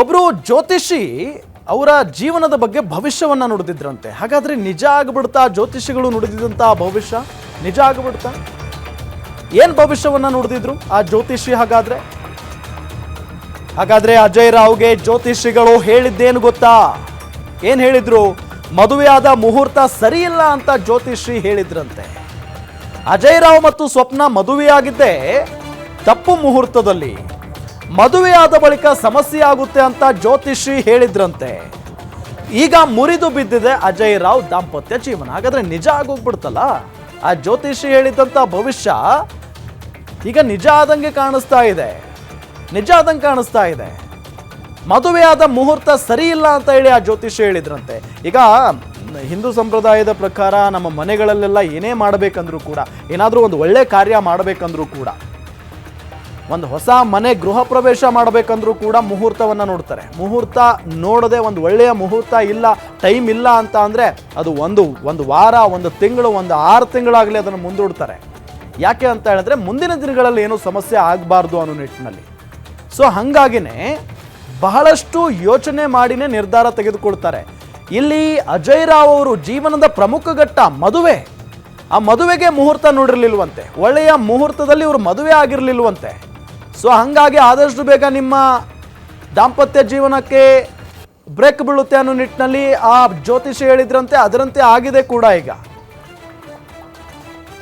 ಒಬ್ರು ಜ್ಯೋತಿಷಿ ಅವರ ಜೀವನದ ಬಗ್ಗೆ ಭವಿಷ್ಯವನ್ನು ನುಡಿದಿದ್ರಂತೆ. ಹಾಗಾದ್ರೆ ನಿಜ ಆಗಿಬಿಡ್ತಾ ಜ್ಯೋತಿಷಿಗಳು ನುಡಿದಿದ್ದಂಥ ಭವಿಷ್ಯ? ನಿಜ ಆಗ್ಬಿಡ್ತಾ? ಏನು ಭವಿಷ್ಯವನ್ನ ನುಡಿದಿದ್ರು ಆ ಜ್ಯೋತಿಷಿ ಹಾಗಾದ್ರೆ? ಹಾಗಾದ್ರೆ ಅಜಯ್ ರಾವ್ಗೆ ಜ್ಯೋತಿಷಿಗಳು ಹೇಳಿದ್ದೇನು ಗೊತ್ತಾ? ಏನು ಹೇಳಿದ್ರು? ಮದುವೆಯಾದ ಮುಹೂರ್ತ ಸರಿಯಿಲ್ಲ ಅಂತ ಜ್ಯೋತಿಷಿ ಹೇಳಿದ್ರಂತೆ. ಅಜಯ್ ರಾವ್ ಮತ್ತು ಸ್ವಪ್ನ ಮದುವೆಯಾಗಿದ್ದೇ ತಪ್ಪು ಮುಹೂರ್ತದಲ್ಲಿ ಮದುವೆಯಾದ ಬಳಿಕ ಸಮಸ್ಯೆ ಆಗುತ್ತೆ ಅಂತ ಜ್ಯೋತಿಷಿ ಹೇಳಿದ್ರಂತೆ. ಈಗ ಮುರಿದು ಬಿದ್ದಿದೆ ಅಜಯ್ ರಾವ್ ದಾಂಪತ್ಯ ಜೀವನ. ಹಾಗಾದ್ರೆ ನಿಜ ಆಗೋಗ್ಬಿಡ್ತಲ್ಲ? ಆ ಜ್ಯೋತಿಷಿ ಹೇಳಿದಂತ ಭವಿಷ್ಯ ಈಗ ನಿಜ ಆದಂಗೆ ಕಾಣಿಸ್ತಾ ಇದೆ. ನಿಜ ಆದಂಗೆ ಕಾಣಿಸ್ತಾ ಇದೆ. ಮದುವೆಯಾದ ಮುಹೂರ್ತ ಸರಿ ಇಲ್ಲ ಅಂತ ಹೇಳಿ ಆ ಜ್ಯೋತಿಷಿ ಹೇಳಿದ್ರಂತೆ. ಈಗ ಹಿಂದೂ ಸಂಪ್ರದಾಯದ ಪ್ರಕಾರ ನಮ್ಮ ಮನೆಗಳಲ್ಲೆಲ್ಲ ಏನೇ ಮಾಡಬೇಕಂದ್ರೂ ಕೂಡ, ಏನಾದರೂ ಒಂದು ಒಳ್ಳೆ ಕಾರ್ಯ ಮಾಡಬೇಕಂದ್ರೂ ಕೂಡ ಒಂದು ಹೊಸ ಮನೆ ಗೃಹ ಪ್ರವೇಶ ಮಾಡಬೇಕಂದ್ರೂ ಕೂಡ ಮುಹೂರ್ತವನ್ನು ನೋಡ್ತಾರೆ. ಮುಹೂರ್ತ ನೋಡದೆ ಒಂದು ಒಳ್ಳೆಯ ಮುಹೂರ್ತ ಇಲ್ಲ, ಟೈಮ್ ಇಲ್ಲ ಅಂತ ಅಂದರೆ ಅದು ಒಂದು ಒಂದು ವಾರ, ಒಂದು ತಿಂಗಳು, ಒಂದು ಆರು ತಿಂಗಳಾಗಲಿ ಅದನ್ನು ಮುಂದೂಡ್ತಾರೆ. ಯಾಕೆ ಅಂತ ಹೇಳಿದ್ರೆ ಮುಂದಿನ ದಿನಗಳಲ್ಲಿ ಏನೂ ಸಮಸ್ಯೆ ಆಗಬಾರ್ದು ಅನ್ನೋ ನಿಟ್ಟಿನಲ್ಲಿ. ಸೊ ಹಾಗಾಗಿನೇ ಬಹಳಷ್ಟು ಯೋಚನೆ ಮಾಡಿನೇ ನಿರ್ಧಾರ ತೆಗೆದುಕೊಳ್ತಾರೆ. ಇಲ್ಲಿ ಅಜಯ್ ರಾವ್ ಅವರು ಜೀವನದ ಪ್ರಮುಖ ಘಟ್ಟ ಮದುವೆ. ಆ ಮದುವೆಗೆ ಮುಹೂರ್ತ ನೋಡಿರಲಿಲ್ವಂತೆ. ಒಳ್ಳೆಯ ಮುಹೂರ್ತದಲ್ಲಿ ಇವರು ಮದುವೆ ಆಗಿರ್ಲಿಲ್ವಂತೆ. ಸೊ ಹಾಗಾಗಿ ಆದಷ್ಟು ಬೇಗ ನಿಮ್ಮ ದಾಂಪತ್ಯ ಜೀವನಕ್ಕೆ ಬ್ರೇಕ್ ಬೀಳುತ್ತೆ ಅನ್ನೋ ನಿಟ್ಟಿನಲ್ಲಿ ಆ ಜ್ಯೋತಿಷಿ ಹೇಳಿದ್ರಂತೆ, ಅದರಂತೆ ಆಗಿದೆ ಕೂಡ ಈಗ.